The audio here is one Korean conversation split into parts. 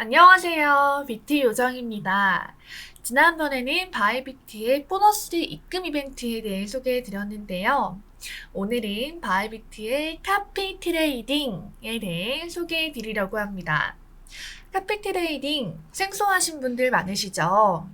안녕하세요. 비티 요정입니다. 지난번에는 바이비티의 보너스 입금 이벤트에 대해 소개해 드렸는데요. 오늘은 바이비티의 카피 트레이딩에 대해 소개해 드리려고 합니다. 카피 트레이딩 생소하신 분들 많으시죠?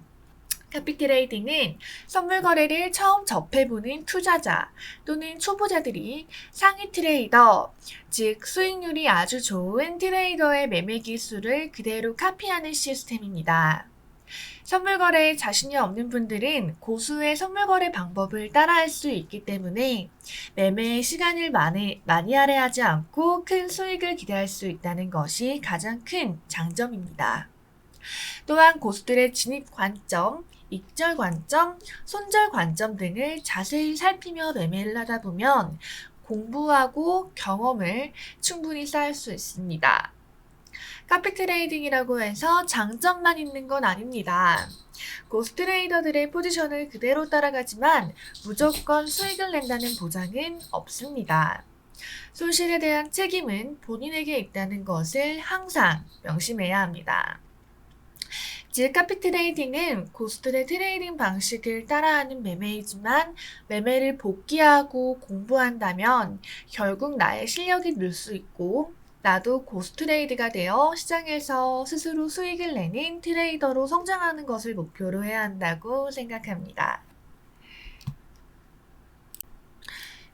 카피 트레이딩은 선물 거래를 처음 접해보는 투자자 또는 초보자들이 상위 트레이더, 즉 수익률이 아주 좋은 트레이더의 매매 기술을 그대로 카피하는 시스템입니다. 선물 거래에 자신이 없는 분들은 고수의 선물 거래 방법을 따라할 수 있기 때문에 매매에 시간을 많이, 많이 할애하지 않고 큰 수익을 기대할 수 있다는 것이 가장 큰 장점입니다. 또한 고수들의 진입 관점, 익절 관점, 손절 관점 등을 자세히 살피며 매매를 하다 보면 공부하고 경험을 충분히 쌓을 수 있습니다. 카피 트레이딩이라고 해서 장점만 있는 건 아닙니다. 고스 트레이더들의 포지션을 그대로 따라가지만 무조건 수익을 낸다는 보장은 없습니다. 손실에 대한 책임은 본인에게 있다는 것을 항상 명심해야 합니다. 즉 카피 트레이딩은 고수들의 트레이딩 방식을 따라하는 매매이지만 매매를 복귀하고 공부한다면 결국 나의 실력이 늘 수 있고 나도 고수 트레이드가 되어 시장에서 스스로 수익을 내는 트레이더로 성장하는 것을 목표로 해야 한다고 생각합니다.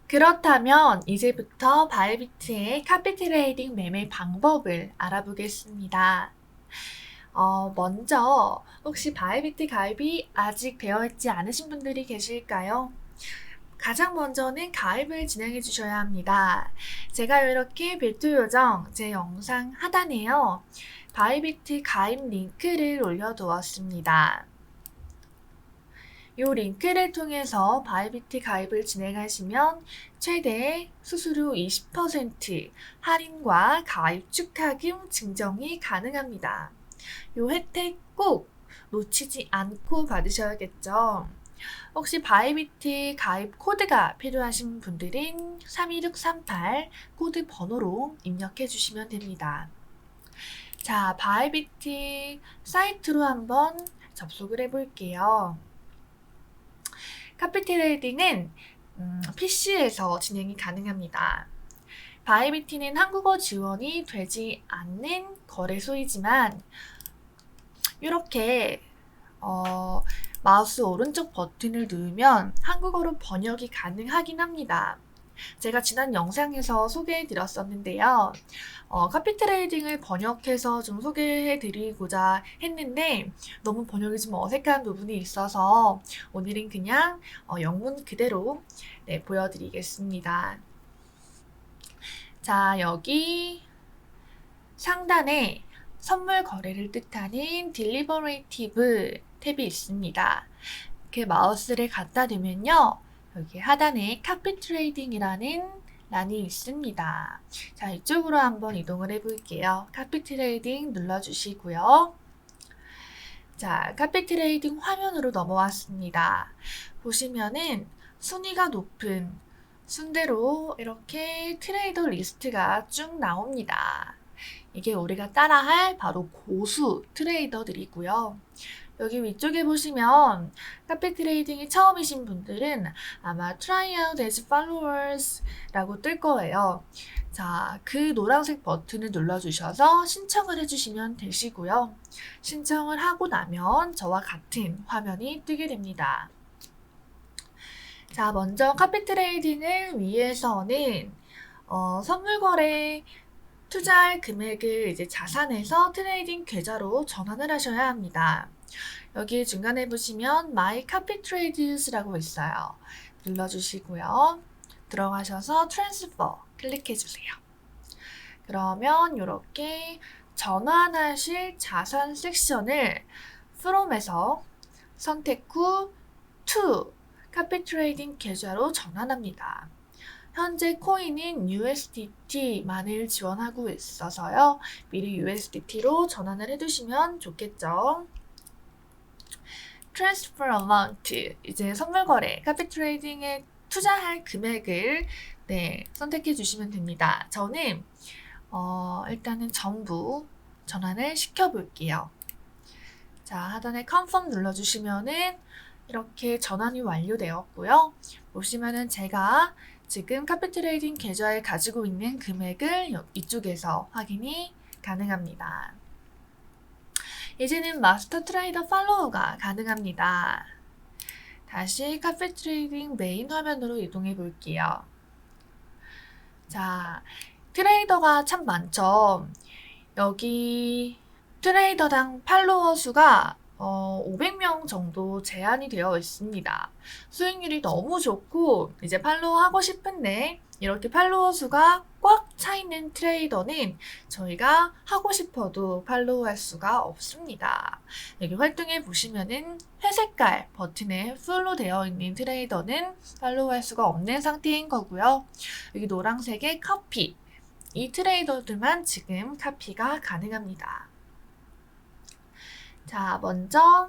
그렇다면 이제부터 바이비트의 카피 트레이딩 매매 방법을 알아보겠습니다. 어, 먼저 혹시 바이비트 가입이 아직 되어 있지 않으신 분들이 계실까요? 가장 먼저는 가입을 진행해 주셔야 합니다. 제가 이렇게 빌트 요정 제 영상 하단에요. 바이비트 가입 링크를 올려두었습니다. 이 링크를 통해서 바이비트 가입을 진행하시면 최대 수수료 20% 할인과 가입 축하금 증정이 가능합니다. 이 혜택 꼭 놓치지 않고 받으셔야겠죠. 혹시 바이비트 가입 코드가 필요하신 분들은 31638 코드 번호로 입력해 주시면 됩니다. 자, 바이비트 사이트로 한번 접속을 해 볼게요. 카피트레이딩은 음, PC에서 진행이 가능합니다. 바이비티는 한국어 지원이 되지 않는 거래소이지만 이렇게 어, 마우스 오른쪽 버튼을 누르면 한국어로 번역이 가능하긴 합니다. 제가 지난 영상에서 소개해 드렸었는데요. 어, 카피 트레이딩을 번역해서 좀 소개해 드리고자 했는데 너무 번역이 좀 어색한 부분이 있어서 오늘은 그냥 어, 영문 그대로 네, 보여드리겠습니다. 자, 여기 상단에 선물 거래를 뜻하는 딜리버레이티브 탭이 있습니다. 이렇게 마우스를 갖다 대면요. 여기 하단에 카피 트레이딩이라는 란이 있습니다. 자, 이쪽으로 한번 이동을 해 볼게요. 카피 트레이딩 눌러주시고요. 자, 카피 트레이딩 화면으로 넘어왔습니다. 보시면은 순위가 높은 순대로 이렇게 트레이더 리스트가 쭉 나옵니다. 이게 우리가 따라할 바로 고수 트레이더들이고요. 여기 위쪽에 보시면 카페 트레이딩이 처음이신 분들은 아마 try out as followers 라고 뜰 거예요. 자, 그 노란색 버튼을 눌러주셔서 신청을 해주시면 되시고요. 신청을 하고 나면 저와 같은 화면이 뜨게 됩니다. 자, 먼저 카피 트레이딩을 위해서는 어, 선물 거래 투자할 금액을 이제 자산에서 트레이딩 계좌로 전환을 하셔야 합니다. 여기 중간에 보시면 My Copy Trades라고 있어요. 눌러주시고요. 들어가셔서 Transfer 클릭해 주세요. 그러면 이렇게 전환하실 자산 섹션을 From에서 선택 후 To 카피 트레이딩 계좌로 전환합니다. 현재 코인인 USDT만을 지원하고 있어서요. 미리 USDT로 전환을 해두시면 좋겠죠. Transfer Amount 이제 선물 거래 카피 트레이딩에 투자할 금액을 네, 선택해 주시면 됩니다. 저는 어, 일단은 전부 전환을 시켜 볼게요. 자, 하단에 confirm 눌러 주시면은 이렇게 전환이 완료되었고요. 보시면은 제가 지금 카피 트레이딩 계좌에 가지고 있는 금액을 여- 이쪽에서 확인이 가능합니다. 이제는 마스터 트레이더 팔로우가 가능합니다. 다시 카피 트레이딩 메인 화면으로 이동해 볼게요. 자, 트레이더가 참 많죠. 여기 트레이더당 팔로워 수가 어, 500명 정도 제한이 되어 있습니다. 수익률이 너무 좋고 이제 팔로워 하고 싶은데 이렇게 팔로워 수가 꽉 차 있는 트레이더는 저희가 하고 싶어도 팔로우 할 수가 없습니다. 여기 활동해 보시면은 회색깔 버튼에 풀로 되어 있는 트레이더는 팔로우 할 수가 없는 상태인 거고요. 여기 노란색의 카피 이 트레이더들만 지금 카피가 가능합니다. 자, 먼저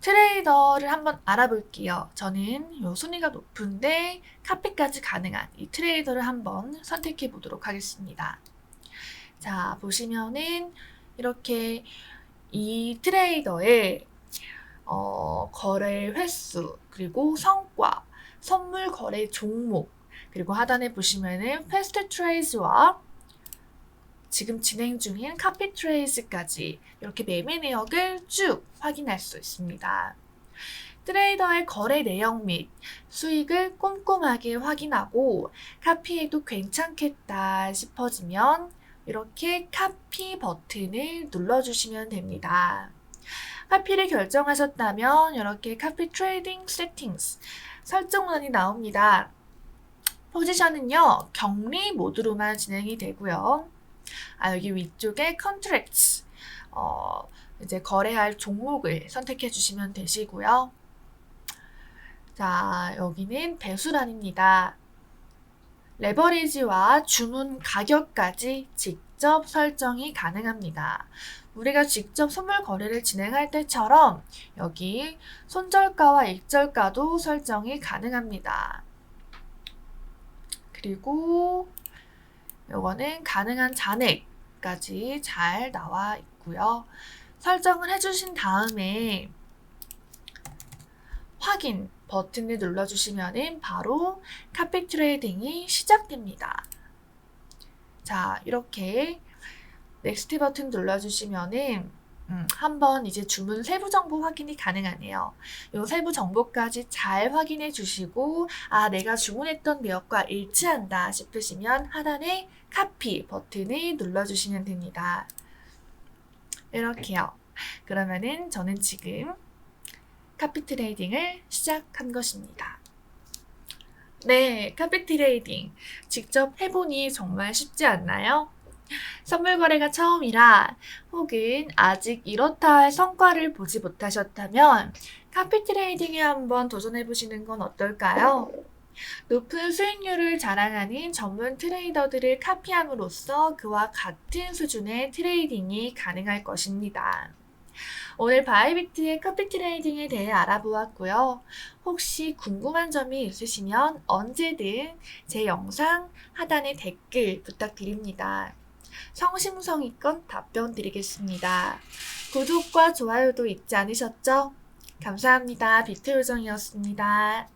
트레이더를 한번 알아볼게요. 저는 요 순위가 높은데 카피까지 가능한 이 트레이더를 한번 선택해 보도록 하겠습니다. 자, 보시면은 이렇게 이 트레이더의 어, 거래 횟수, 그리고 성과, 선물 거래 종목, 그리고 하단에 보시면은 패스트 트레이즈와 지금 진행 중인 카피 트레이스까지 이렇게 매매 내역을 쭉 확인할 수 있습니다. 트레이더의 거래 내역 및 수익을 꼼꼼하게 확인하고 카피해도 괜찮겠다 싶어지면 이렇게 카피 버튼을 눌러주시면 됩니다. 카피를 결정하셨다면 이렇게 카피 트레이딩 세팅스 설정란이 나옵니다. 포지션은요, 격리 모드로만 진행이 되고요. 아, 여기 위쪽에 contracts, 어, 이제 거래할 종목을 선택해 주시면 되시고요. 자, 여기는 배수란입니다. 레버리지와 주문 가격까지 직접 설정이 가능합니다. 우리가 직접 선물 거래를 진행할 때처럼 여기 손절가와 익절가도 설정이 가능합니다. 그리고 요거는 가능한 잔액까지 잘 나와 있고요. 설정을 해주신 다음에 확인 버튼을 눌러주시면 바로 카피 트레이딩이 시작됩니다. 자, 이렇게 넥스트 버튼 눌러주시면은 음, 한번 이제 주문 세부 정보 확인이 가능하네요. 이 세부 정보까지 잘 확인해 주시고 아 내가 주문했던 내역과 일치한다 싶으시면 하단에 카피 버튼을 눌러주시면 됩니다. 이렇게요. 그러면은 저는 지금 카피 트레이딩을 시작한 것입니다. 네, 카피 트레이딩 직접 해보니 정말 쉽지 않나요? 선물 거래가 처음이라 혹은 아직 이렇다 할 성과를 보지 못하셨다면 카피 트레이딩에 한번 도전해 보시는 건 어떨까요? 높은 수익률을 자랑하는 전문 트레이더들을 카피함으로써 그와 같은 수준의 트레이딩이 가능할 것입니다. 오늘 바이비트의 카피 트레이딩에 대해 알아보았고요. 혹시 궁금한 점이 있으시면 언제든 제 영상 하단에 댓글 부탁드립니다. 성심성의껏 답변 드리겠습니다. 구독과 좋아요도 잊지 않으셨죠? 감사합니다. 비트 요정이었습니다.